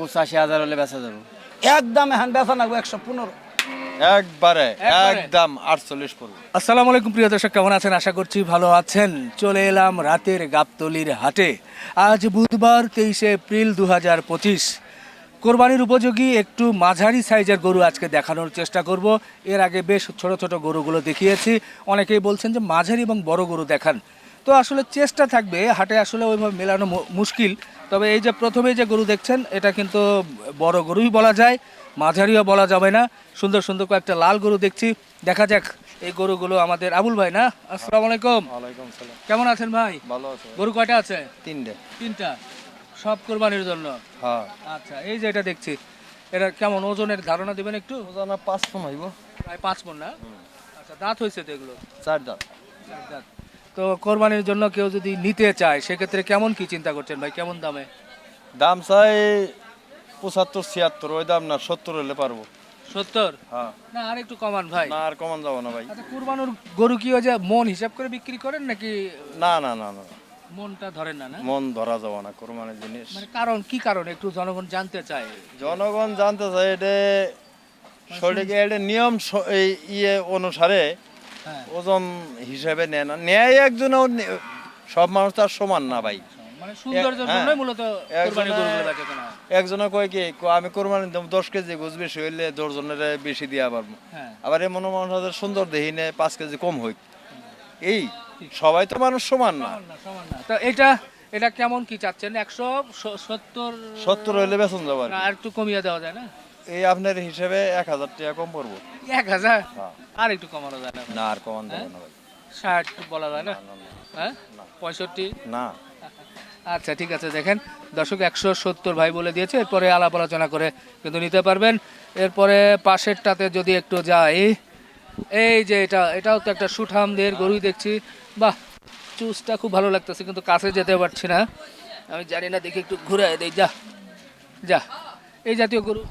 পঁচাশি হাজার হলে বেচা যাব। একদম এখন বেচা লাগবে একশো পনেরো। একবারে? একদম আটচল্লিশ পড়ব। আসসালামু আলাইকুম প্রিয় দর্শক কেমন আছেন? আশা করছি ভালো আছেন। চলে এলাম রাতের গাবতলির হাটে। আজ বুধবার তেইশে এপ্রিল দু হাজার পঁচিশ। কোরবানির উপযোগী একটু মাঝারি সাইজের গরু আজকে দেখানোর চেষ্টা করব। এর আগে বেশ ছোট ছোট গরুগুলো দেখিয়েছি। অনেকেই বলছেন যে মাঝারি এবং বড় গরু দেখান। তো আসলে চেষ্টা থাকবে হাটে আসলে ওইভাবে মেলানো মুশকিল। তবে এই যে প্রথমে যে গরু দেখছেন এটা কিন্তু বড় গরুই বলা যায় মাঝারিও বলা যাবে না। সুন্দর সুন্দর কয়েকটা লাল গরু দেখছি। দেখা যাক এই গরুগুলো আমাদের আবুল ভাই না? আসসালামু আলাইকুম। কেমন আছেন ভাই? ভালো আছে। গরু কয়টা আছে? তিনটে। তিনটা। সব কোরবানির জন্য? হ্যাঁ। আচ্ছা এই যে এটা দেখছি এটা কেমন ওজনের ধারণা দিবেন একটু? ওজানা পাঁচ ফোন হইব। প্রায় পাঁচ মন না? আচ্ছা দাঁত হয়েছে তো এগুলো? চার দাঁত। চার দাঁত। তো কোরবানির জন্য কেউ যদি নিতে চায় সেক্ষেত্রে কেমন কি চিন্তা করছেন ভাই? কেমন দামে? দাম চাই পঁচাত্তর ছিয়াত্তর ওই দাম না সত্তর হলে পারব। সত্তর? হ্যাঁ। না আর একটু কমান ভাই। না আর কমান যাব না ভাই। আচ্ছা কুরবানুর গরু কি ওই যে মন হিসাব করে বিক্রি করেন নাকি? না না না না। মনটা ধরেন না না? মন ধরা যাব না কোরবানির জিনিস। মানে কারণ কি কারণ? একটু জনগণ জানতে চায়। জনগণ জানতে চায় এটা সঠিক এটা নিয়ম এই ইয়ে অনুসারে ওজন হিসেবে নেয় না। নেয় একজনও সব মানুষ তার সমান না ভাই। মানে হ্যাঁ। জন্যই মূলত একজনে- কোরবানি গরুগুলো বেচা কেনা হয়। একজনে কয় কি আমি কোরবানি দশ কেজি গোছ বেশি হইলে দশজনের বেশি দিয়া পারব। হ্যাঁ। আবার এমন মানুষ আছে সুন্দর দেহি পাঁচ কেজি কম হই এই সবাই তো মানুষ সমান না। সমান না, সমান না। তো এটা এটা কেমন কি চাচ্ছেন? একশো সত্তর সত্তর হইলে বেতন যাবার আর একটু কমিয়ে দেওয়া যায় না? এই আপনার হিসেবে এক হাজার টাকা কম পড়ব। এক হাজার? হ্যাঁ। আর একটু কমানো যায় না। না আর কমান দেবো না ভাই। ষাট বলা যায় না, হ্যাঁ? পঁয়ষট্টি? না। আচ্ছা ঠিক আছে দেখেন। দর্শক একশো সত্তর ভাই বলে দিয়েছে এরপরে আলাপ আলোচনা করে কিন্তু নিতে পারবেন। এরপরে পাশেরটাতে যদি একটু যাই এই যে এটা এটাও তো একটা সুঠামদের গরুই দেখছি। বাহ চুজটা খুব ভালো লাগতেছে কিন্তু কাছে যেতে পারছি না। আমি জানি না দেখি একটু ঘুরে দেই। যা যা এই জাতীয় গরু।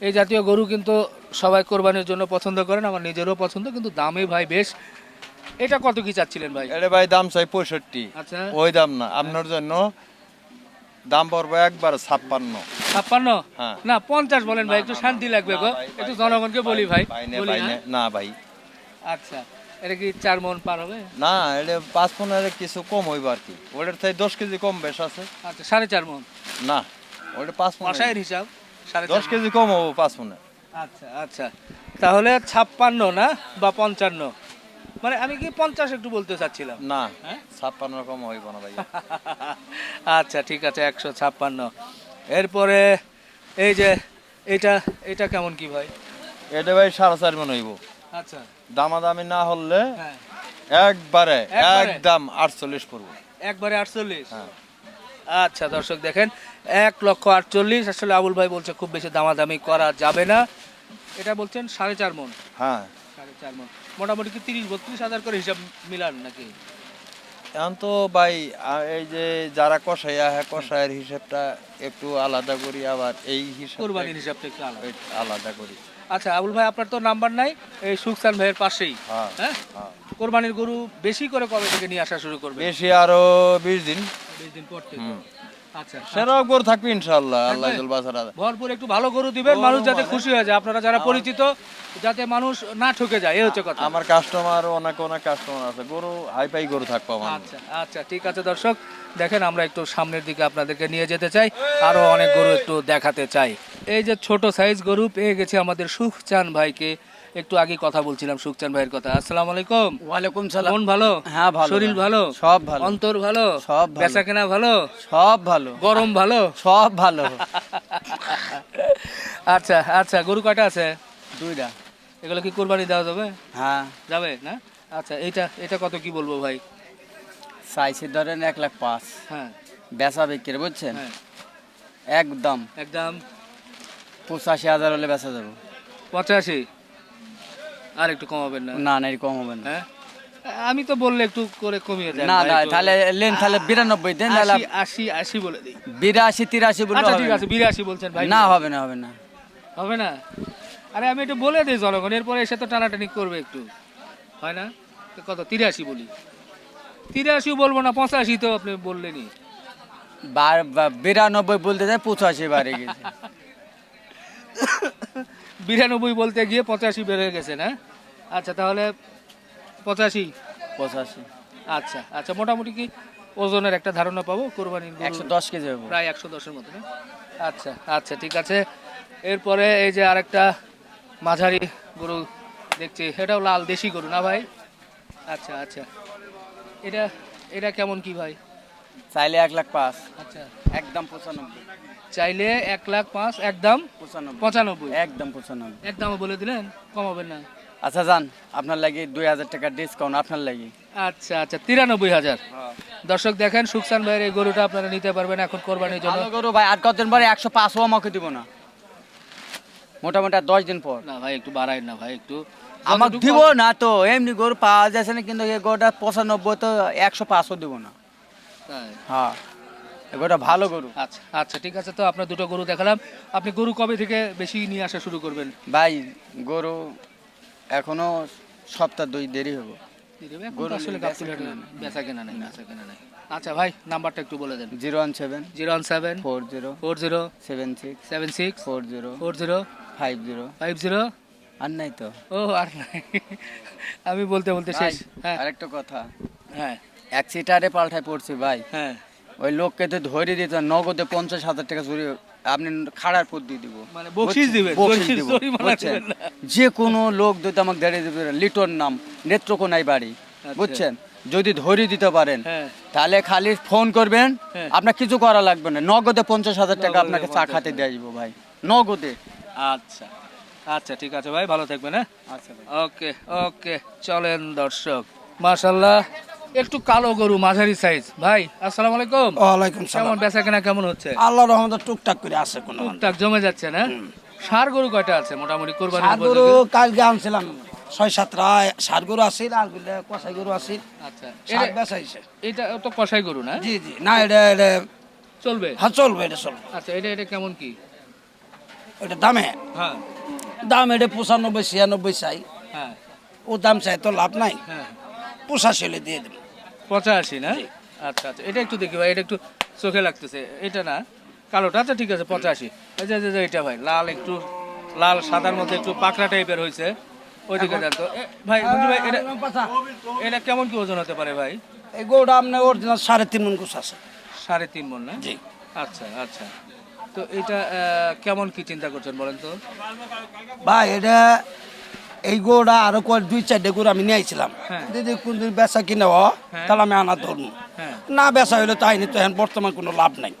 এই জাতীয় গরু কিন্তু সবাই কোরবানির জন্য পছন্দ করেন আমার নিজেরও পছন্দ কিন্তু দামে ভাই বেশ। এটা কত কি চাচ্ছিলেন ভাই? এটা ভাই দাম চাই পঁয়ষট্টি। আচ্ছা। ওই দাম না আপনার জন্য দাম পড়বে একবার ছাপ্পান্ন। ছাপ্পান্ন? হ্যাঁ। না পঞ্চাশ বলেন ভাই একটু শান্তি লাগবে গো। একটু জনগণকে বলি ভাই বলি, হ্যাঁ? না ভাই। আচ্ছা এটা কি চার মন পার হবে? না এটা পাঁচ পনেরো কিছু কম হইব আর কি। ওটার থেকে দশ কেজি কম বেশ আছে। আচ্ছা সাড়ে চার মন। না ওটা পাঁচ পনেরো মশাইয়ের হিসাব? দশ কেজি কম হব পাঁচ পনেরো আচ্ছা আচ্ছা। তাহলে ছাপ্পান্ন না বা পঞ্চান্ন? মানে আমি কি পঞ্চাশ একটু বলতে চাচ্ছিলাম? না হ্যাঁ? ছাপ্পান্ন কম হইব না ভাই আচ্ছা ঠিক আছে একশো ছাপ্পান্ন। এরপরে এই যে এটা এটা কেমন কি ভাই? এটা ভাই সাড়ে চার মন হইব। আচ্ছা। দামাদামি না হলে হ্যাঁ। একবারে একবারে? একদম আটচল্লিশ পড়ব। একবারে আটচল্লিশ? হ্যাঁ। আচ্ছা দর্শক দেখেন এক লক্ষ আটচল্লিশ। আসলে আবুল ভাই বলছে খুব বেশি দামাদামি করা যাবে না। এটা বলছেন সাড়ে চার মন। হ্যাঁ। সাড়ে চার মন। মোটামুটি কি তিরিশ বত্রিশ হাজার করে হিসাব মিলান নাকি? এখন তো ভাই এই যে যারা কষাইয়া হ্যাঁ কষাইয়ের হিসাবটা একটু আলাদা করি আবার এই হিসাব কোরবানির হিসাবটা একটু আলাদা। আলাদা করি। আচ্ছা আবুল ভাই আপনার তো নাম্বার নাই এই সুখসান ভাইয়ের পাশেই। হ্যাঁ হ্যাঁ? হ্যাঁ। কোরবানির গরু বেশি করে কবে থেকে নিয়ে আসা শুরু করবে? বেশি আরও বিশ দিন। বিশ দিন পর থেকে। হুম। থাকবে ইনশাল্লাহ আল্লাহ বাসারা ভরপুর একটু ভালো গরু দিবেন মানুষ যাতে খুশি হয়ে যায়। আপনারা যারা পরিচিত যাতে মানুষ না ঠকে যায় এই হচ্ছে কথা। আমার কাস্টমার অনেক অনেক কাস্টমার আছে। গরু হাই গরু থাকব আমার আচ্ছা আচ্ছা ঠিক আছে দর্শক। দেখেন আমরা একটু সামনের দিকে আপনাদেরকে নিয়ে যেতে চাই। আরও অনেক গরু একটু দেখাতে চাই। এই যে ছোট সাইজ গরু পেয়ে গেছে আমাদের সুখচান ভাইকে। একটু আগে কথা বলছিলাম সুখচান ভাইয়ের কথা। আসসালামু আলাইকুম। ওয়ালাইকুম সালাম। মন ভালো? হ্যাঁ, ভালো, শরীর ভালো। সব ভালো। অন্তর ভালো? সব। বেচা কেনা ভালো? সব ভালো। গরম ভালো? সব ভালো। আচ্ছা আচ্ছা গরু কয়টা আছে? দুইটা। এগুলো কি কোরবানি দেওয়া যাবে? হ্যাঁ। যাবে না? আচ্ছা এটা এটা কত কি বলব ভাই? চাইছি ধরেন এক লাখ পাঁচ। হ্যাঁ। বেচা বিক্রি বুঝছেন? হ্যাঁ। একদম। একদম। পঁচাশি হাজার হলে বেচা যাব। পঁচাশি? আর একটু কমাবেন না? না না এরকম হবে না। হ্যাঁ? আমি তো বললে একটু করে কমিয়ে দেন। না না তাহলে লেন তাহলে বিরানব্বই দেন তাহলে আশি আশি বলে দিই। বিরাশি তিরাশি বললে আচ্ছা ঠিক আছে বিরাশি বলছেন ভাই। না হবে না হবে না। হবে না? আরে আমি একটু বলে দিই জনগণ এরপরে এসে তো টানাটানি করবে একটু। হয় না? কত তিরাশি বলি। তিরাশি বলব না পঁচাশি তো আপনি বললেনই। বার- বা- বিরানব্বই বলতে যায় পঁচাশি বাড়ে গেছে। বিরানব্বই বলতে গিয়ে পঁচাশি বেড়ে গেছে না? আচ্ছা তাহলে পঁচাশি। পঁচাশি। আচ্ছা আচ্ছা মোটামুটি কি ওজনের একটা ধারণা পাবো? কোরবানির একশো দশ কেজি প্রায় একশো দশের মতো আচ্ছা আচ্ছা ঠিক আছে। এরপরে এই যে আরেকটা মাঝারি গরু দেখছি এটাও লাল দেশি গরু না ভাই? আচ্ছা আচ্ছা। এটা এটা কেমন কি ভাই? চাইলে এক লাখ পাঁচ। আচ্ছা। একদম পঁচানব্বই। চাইলে এক লাখ পাঁচ একদম পঁচানব্বই। পঁচানব্বই। একদম পঁচানব্বই। একদম বলে দিলেন কমাবেন না। আচ্ছা যান। আপনার লাগি দুই হাজার টাকা ডিসকাউন্ট আপনার লাগি। আচ্ছা আচ্ছা তিরানব্বই হাজার। দর্শক দেখেন সুকসান ভাইয়ের এই গরুটা আপনারা নিতে পারবেন এখন কোরবানির জন্য। ভালো করো ভাই আর কতদিন পরে একশো পাঁচও আমাকে দিব না। মোটামুটি আর দশ দিন পর। না ভাই একটু বাড়াই না ভাই একটু আমাকে যতটুকু- দিব না তো এমনি গরু পাওয়া যাচ্ছে না কিন্তু এই গরুটা পঁচানব্বই তো একশো পাঁচও দিব না। হ্যাঁ গরুটা ভালো গরু। আচ্ছা আচ্ছা ঠিক আছে তো আপনার দুটো গরু দেখালাম। আপনি গরু কবে থেকে বেশি নিয়ে আসা শুরু করবেন? ভাই গরু এখনও সপ্তাহ দুই দেরি হব। আসলে নিয়ে গাবতলী হাটে বেচা কেনা নাই বেচা কেনা নাই। আচ্ছা ভাই নাম্বারটা একটু বলে দেন। Zero one seven. Zero one seven. Four zero. Four zero. Seven six. Seven six. Four zero. Four zero. Five zero. Five zero. আর নাই তো। ও আর নাই। আমি বলতে বলতে শেষ। হ্যাঁ। আরেকটা কথা। হ্যাঁ। এক সিটারে পাল্টায় পড়ছি ভাই। হ্যাঁ। ওই লোককে তো ধরে দিতে নগদে পঞ্চাশ হাজার টাকা চুরি আপনি খাড়ার পর দিয়ে দিব। মানে বকশিস দিবেন, বকশিস দিব, বুঝছেন? যে কোনো লোক যদি আমাকে দাঁড়িয়ে দিবে লিটন নাম নেত্রকোনায় বাড়ি বুঝছেন? যদি ধরে দিতে পারেন হ্যাঁ। তাহলে খালি ফোন করবেন হ্যাঁ। আপনার কিছু করা লাগবে না। নগদে পঞ্চাশ হাজার টাকা আপনাকে চা খাতে দিয়ে দিব ভাই। নগদে। আচ্ছা। আচ্ছা ঠিক আছে ভাই ভালো থাকবেন হ্যাঁ? আচ্ছা ওকে ওকে চলেন দর্শক। মাশাল্লাহ। একটু কালো গরু মাঝারি সাইজ ভাই আসসালামু আলাইকুম। ওয়ালাইকুম সালাম। কেমন বেচা কেনা কেমন হচ্ছে? আল্লাহ রহমতে টুকটাক করে আছে কোনো টুকটাক জমে যাচ্ছে না? সার গরু কয়টা আছে? মোটামুটি কোরবানি সার গরু কালকে আনছিলাম। ছয় সাতটা সার গরু আসিল আরগুলো কষাই গরু আসিল আচ্ছা। সার এটা- বেচাইছে এটা তো কষাই গরু না? জি জি। না এটা এটা চলবে? হ্যাঁ চলবে এটা চলবে। আচ্ছা এটা এটা কেমন কি? ওইটা দামে? হ্যাঁ। দাম এটা পঁচানব্বই ছিয়ানব্বই চাই। হ্যাঁ। ও দাম চাই তো লাভ নাই। হ্যাঁ। পঁচাশি হলে দিয়ে দেবো পঁচাশি না? আচ্ছা আচ্ছা। এটা একটু দেখি ভাই এটা একটু চোখে লাগতেছে। এটা না? কালোটা? আচ্ছা ঠিক আছে পঁচাশি। যে- যে এটা ভাই লাল একটু লাল সাদার মধ্যে একটু পাকড়া টাইপের হয়েছে ওইদিকে যান তো। ভাই মঞ্জু ভাই এটা এটা কেমন কি ওজন হতে পারে ভাই? এই গরুটা আপনার অরিজিনাল সাড়ে তিন মন কুচ আছে। সাড়ে তিন মন না? জি। আচ্ছা আচ্ছা। তো এটা কেমন কি চিন্তা করছেন বলেন তো? ভাই এটা এই গরুটা আরও কয় দুই চারটে গরু আমি নিয়ে আইছিলাম। হ্যাঁ। যদি কোনদিন বেচা কিনে হ হ্যাঁ। তাহলে আমি আনা ধরবো। হ্যাঁ। না বেচা হইলে তাই নি তো এখন বর্তমান কোনো লাভ নাই।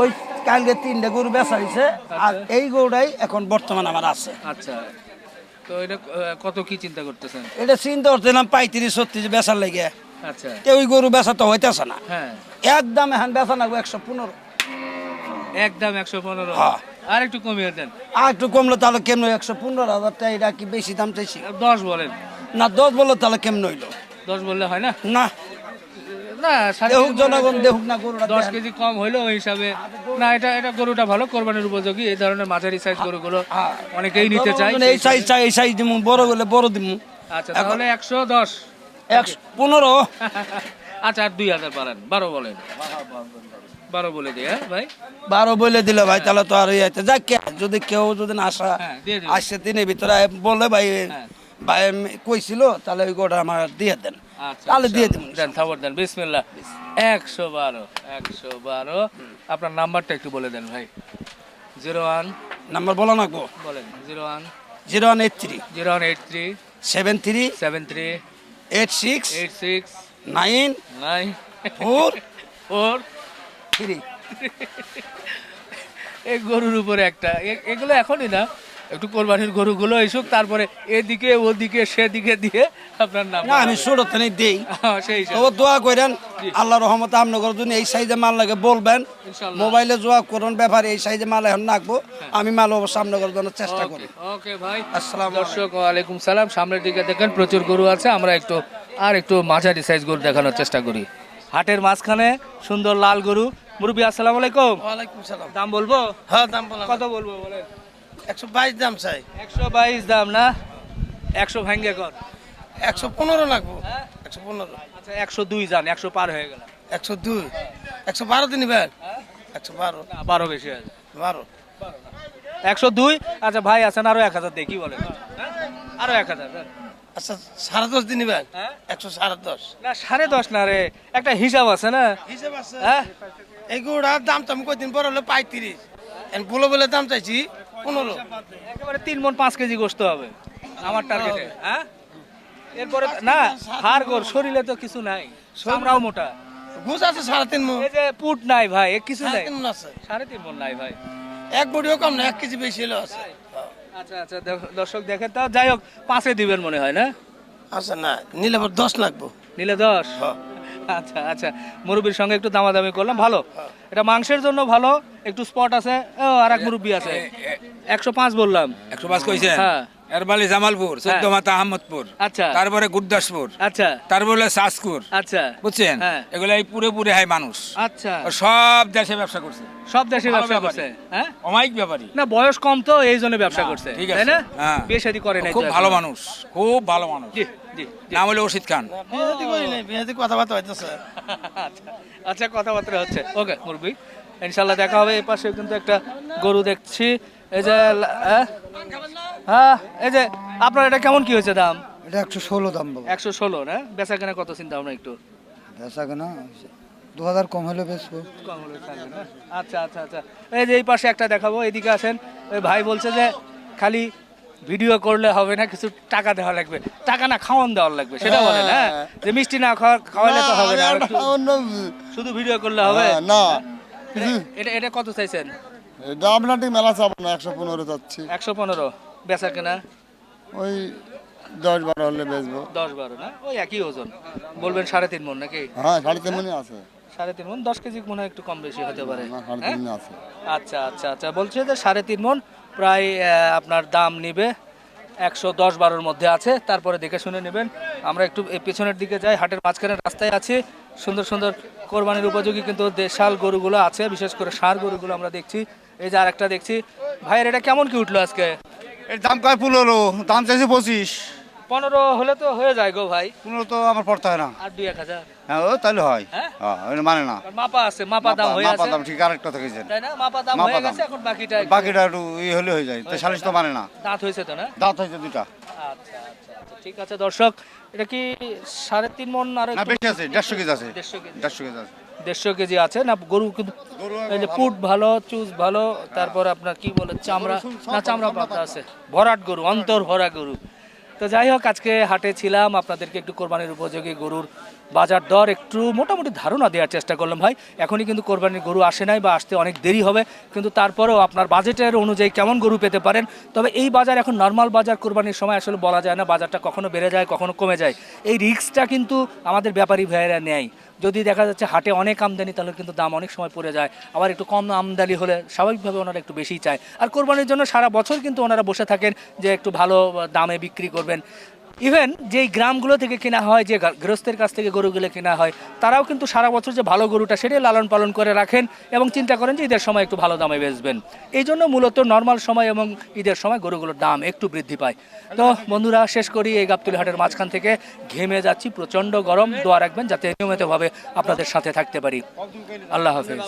ওই কালকে তিনটে গরু বেচা হয়েছে আর এই গরুটাই এখন বর্তমান আমার আছে। আচ্ছা। তো এটা কত কি চিন্তা করতেছেন? এটা চিন্তা করছিলাম পঁয়ত্রিশ ছত্রিশ বেচার লেগে। আচ্ছা। ওই গরু বেচা তো হইতেছে না। একদম এখন বেচা না একশো পনেরো। একদম একশো পনেরো। হ্যাঁ। আর একটু কমিয়ে দেন। আর একটু কমলো তাহলে কেমন একশো পনেরো হাজার টাকা এটা কি বেশি দাম চাইছি? দশ বলেন। না দশ বলল তাহলে কেমন হইল? দশ বললে হয় না? না। না দেহুক জনগণ দেহুক না গরুটা দশ কেজি কম হইল ওই হিসাবে। না এটা এটা গরুটা ভালো কোরবানির উপযোগী। এই ধরনের মাঝারি সাইজ গরুগুলো হ্যাঁ। অনেকেই নিতে চায়। এই সাইজ চাই এই সাইজ দিমু বড় হলে বড় দিমু। আচ্ছা তাহলে একশো দশ। একশো পনেরো। আচ্ছা আর দুই হাজার পারেন। বারো বলেন। বারো বলে দিই হ্যাঁ ভাই? বারো বলে দিলে ভাই তাহলে তো আর ইয়ে যাক যদি কেউ যদি না আসা হ্যাঁ, দিন। আসছে দিনের ভিতরে বলে ভাই হ্যাঁ। ভাই কইছিল তাহলে ওই গোটা আমার দিয়ে দেন। আচ্ছা তাহলে দিয়ে দেবো। দেন খবর দেন বিসমিল্লাহ। একশো বারো একশো বারো। আপনার নাম্বারটা একটু বলে দেন ভাই। Zero one. নাম্বার বলো না গো। বলেন zero one. Zero one eight three. Zero one eight three. Seven three. Seven three. Eight six. Eight six. Nine. Nine. Four. Four. Three এই গরুর উপরে একটা। এগুলো এখনই না। একটু কোরবানির গরুগুলো এসুক তারপরে এদিকে ওদিকে সেদিকে দিয়ে আপনার নাম। না আমি তেনে দেই। হ্যাঁ, সেই হিসাবে। দোয়া করেন আল্লাহ রহমতে আপনার জন্য এই সাইজে মাল লাগে বলবেন মোবাইলে জোয়া করুন ব্যাপারে এই সাইজে মাল এখন নাকবো আমি মাল অবশ্য আপনার জন্য চেষ্টা করি। ওকে, ওকে ভাই। আসসালামু দর্শক ওয়ালাইকুম সালাম। সামনের দিকে দেখেন প্রচুর গরু আছে আমরা একটু আর একটু মাঝারি সাইজ গরু দেখানোর চেষ্টা করি। হাটের মাঝখানে সুন্দর লাল গরু মুরব্বী আসসালামু আলাইকুম। ওয়ালাইকুম সালাম। দাম বলব? হ্যাঁ দাম বলা। কত বলব বলেন? একশো বাইশ দাম চাই। একশো বাইশ দাম না? একশো ভাঙ্গে কর। একশো পনেরো লাগবো। একশো পনেরো। আচ্ছা একশো দুই যান একশো পার হয়ে গেল একশো দুই। একশো বারো দিন নিবেন? একশো বারো। না বারো বেশি আছে বারো। একশো দুই? আচ্ছা ভাই আছেন আরও এক হাজার দেখি বলেন? হ্যাঁ? আরও এক হাজার দেন। আচ্ছা সাড়ে দশ দিন হ্যাঁ? একশো সাড়ে দশ। না সাড়ে দশ না রে একটা হিসাব আছে না? হিসেব আছে। হ্যাঁ? এই গরুটার দাম তো আমি কদিন পর হলো পঁয়ত্রিশ। বলে বলে দাম চাইছি পনেরো। একেবারে তিন মন পাঁচ কেজি গোস্ত হবে। আমার টার্গেটে হ্যাঁ? এরপরে না হাড় গোর শরীরে তো কিছু নাই। চামড়াও মোটা। ঘুষ আছে সাড়ে তিন মন এই যে পুট নাই ভাই কিছু নাই। সাড়ে তিন মন নাই ভাই। এক বডিও কম না এক কেজি বেশি হলেও আছে। আচ্ছা আচ্ছা দর্শক দেখেন তা যাই হোক পাঁচে দিবেন মনে হয় না? আচ্ছা না নিলে আবার দশ লাগবো। নিলে দশ? হ্যাঁ। আচ্ছা আচ্ছা। মুরব্বীর সঙ্গে একটু দামাদামি করলাম ভালো। এটা মাংসের জন্য ভালো একটু স্পট আছে ও আর এক মুরব্বী আছে। একশো পাঁচ বললাম। একশো পাঁচ কইছেন? হ্যাঁ। এরবালি জামালপুর চোদ্দ মাতা আহমদপুর। আচ্ছা। তারপরে গুরদাসপুর। আচ্ছা। তারপরে সাসকুর আচ্ছা। বুঝছেন? হ্যাঁ। এগুলো এই পুরে পুরে হয় মানুষ। আচ্ছা। সব দেশে ব্যবসা করছে। সব দেশে ব্যবসা। করছে হ্যাঁ? অমায়িক ব্যাপারী না বয়স কম তো এই জন্য ব্যবসা করছে ঠিক আছে। না? হ্যাঁ। বিয়ে শাদী করে নাই খুব ভালো মানুষ খুব ভালো মানুষ। নাম হলো রশিদ খান। কথাবার্তা হইতেছে। আচ্ছা আচ্ছা কথাবার্তা হচ্ছে। ওকে মুরবি ইনশাল্লাহ দেখা হবে। এই পাশে কিন্তু একটা গরু দেখছি। এই যে হ্যাঁ? হ্যাঁ এই যে আপনার এটা কেমন কি হয়েছে দাম? এটা একশো ষোলো দাম বাবা একশো ষোলো না? বেচা কেনা কত চিন্তা ভাবনা একটু? বেচা কেনা দু হাজার কম হলে বেচবো। কম হলে আচ্ছা আচ্ছা আচ্ছা। এই যে এই পাশে একটা দেখাবো এদিকে আসেন। ওই ভাই বলছে যে খালি ভিডিও করলে হবে না কিছু টাকা দেওয়া লাগবে। টাকা না খাওয়ান দেওয়া লাগবে সেটা বলে না যে মিষ্টি না খাওয়া খাওয়ালে তো হবে না শুধু ভিডিও করলে হবে? না। এটা এটা কত চাইছেন? ঠিক মেলা চাবো না একশো পনেরো যাচ্ছি একশো পনেরো। বেচা কেনা? ওই দশ বারো হলে বেচবো। দশ বারো না? ওই একই ওজন। বলবেন সাড়ে তিন মন নাকি? হ্যাঁ সাড়ে তিন মনে আছে। সাড়ে তিন মন দশ কেজি মনে হয় একটু কম বেশি হতে পারে। হ্যাঁ? আচ্ছা আচ্ছা আচ্ছা বলছে যে সাড়ে তিন মন প্রায় আপনার দাম নিবে একশো দশ বারোর মধ্যে আছে। তারপরে দেখে শুনে নেবেন। আমরা একটু পেছনের দিকে যাই হাটের মাঝখানে রাস্তায় আছি। সুন্দর সুন্দর কোরবানির উপযোগী কিন্তু দেশাল গরুগুলো আছে বিশেষ করে ষাঁড় গরুগুলো আমরা দেখছি। এই যে আরেকটা দেখছি। ভাইয়ের এটা কেমন কি উঠল আজকে? এর দাম কয় পনেরো? দাম চাইছে পঁচিশ। পনেরো হলে তো হয়ে যায় গো ভাই। পনেরো তো আমার পড়তে হয় না। আর দুই এক হাজার? হ্যাঁ ও তাহলে হয়। হ্যাঁ? হ্যাঁ মানে না। মাপা আছে মাপা দাম হয়ে মাপা দাম ঠিক আরেকটা থেকেছেন তাই না? মাপা দাম হয়ে গেছে এখন বাকিটা বাকিটা একটু ইয়ে হলে হয়ে যায়। তো সালিশ তো মানে না। দাঁত হয়েছে তো না? দাঁত হয়েছে দুটা আচ্ছা আচ্ছা আচ্ছা। ঠিক আছে দর্শক এটা কি সাড়ে তিন মন আর না বেশি আছে দেড়শো কেজি আছে। দেড়শো কেজি। দেড়শো কেজি আছে। দেড়শো কেজি আছে। না গরু কিন্তু পুট ভালো চুজ ভালো তারপর আপনার কি বলে চামড়া না চামড়া পাতা। আছে। ভরাট গরু অন্তর ভরা গরু। তো যাই হোক, আজকে হাটে ছিলাম। আপনাদেরকে একটু কোরবানির উপযোগী গরুর বাজার দর একটু মোটামুটি ধারণা দেওয়ার চেষ্টা করলাম ভাই। এখনই কিন্তু কোরবানির গরু আসে নাই বা আসতে অনেক দেরি হবে, কিন্তু তারপরেও আপনার বাজেটের অনুযায়ী কেমন গরু পেতে পারেন? তবে এই বাজার এখন নর্মাল বাজার, কোরবানির সময় আসলে বলা যায় না বাজারটা কখনো বেড়ে যায়, কখনো কমে যায়। এই রিস্কটা কিন্তু আমাদের ব্যাপারী ভাইয়েরা নেয়। যদি দেখা যাচ্ছে হাটে অনেক আমদানি, তাহলে কিন্তু দাম অনেক সময় পড়ে যায়। আবার একটু কম আমদানি হলে স্বাভাবিকভাবে ওনারা একটু বেশি চায়। আর কোরবানির জন্য সারা বছর কিন্তু ওনারা বসে থাকেন যে একটু ভালো দামে বিক্রি করবেন। ইভেন যেই গ্রামগুলো থেকে কেনা হয়, যে গৃহস্থের কাছ থেকে গরুগুলো কেনা হয়, তারাও কিন্তু সারা বছর যে ভালো গরুটা সেটাই লালন পালন করে রাখেন এবং চিন্তা করেন যে ঈদের সময় একটু ভালো দামে বেচবেন। এই জন্য মূলত নর্মাল সময় এবং ঈদের সময় গরুগুলোর দাম একটু বৃদ্ধি পায়। তো বন্ধুরা, শেষ করি এই গাবতুলি হাটের মাঝখান থেকে। ঘেমে যাচ্ছি, প্রচণ্ড গরম। দোয়া রাখবেন যাতে নিয়মিতভাবে আপনাদের সাথে থাকতে পারি। আল্লাহ হাফেজ।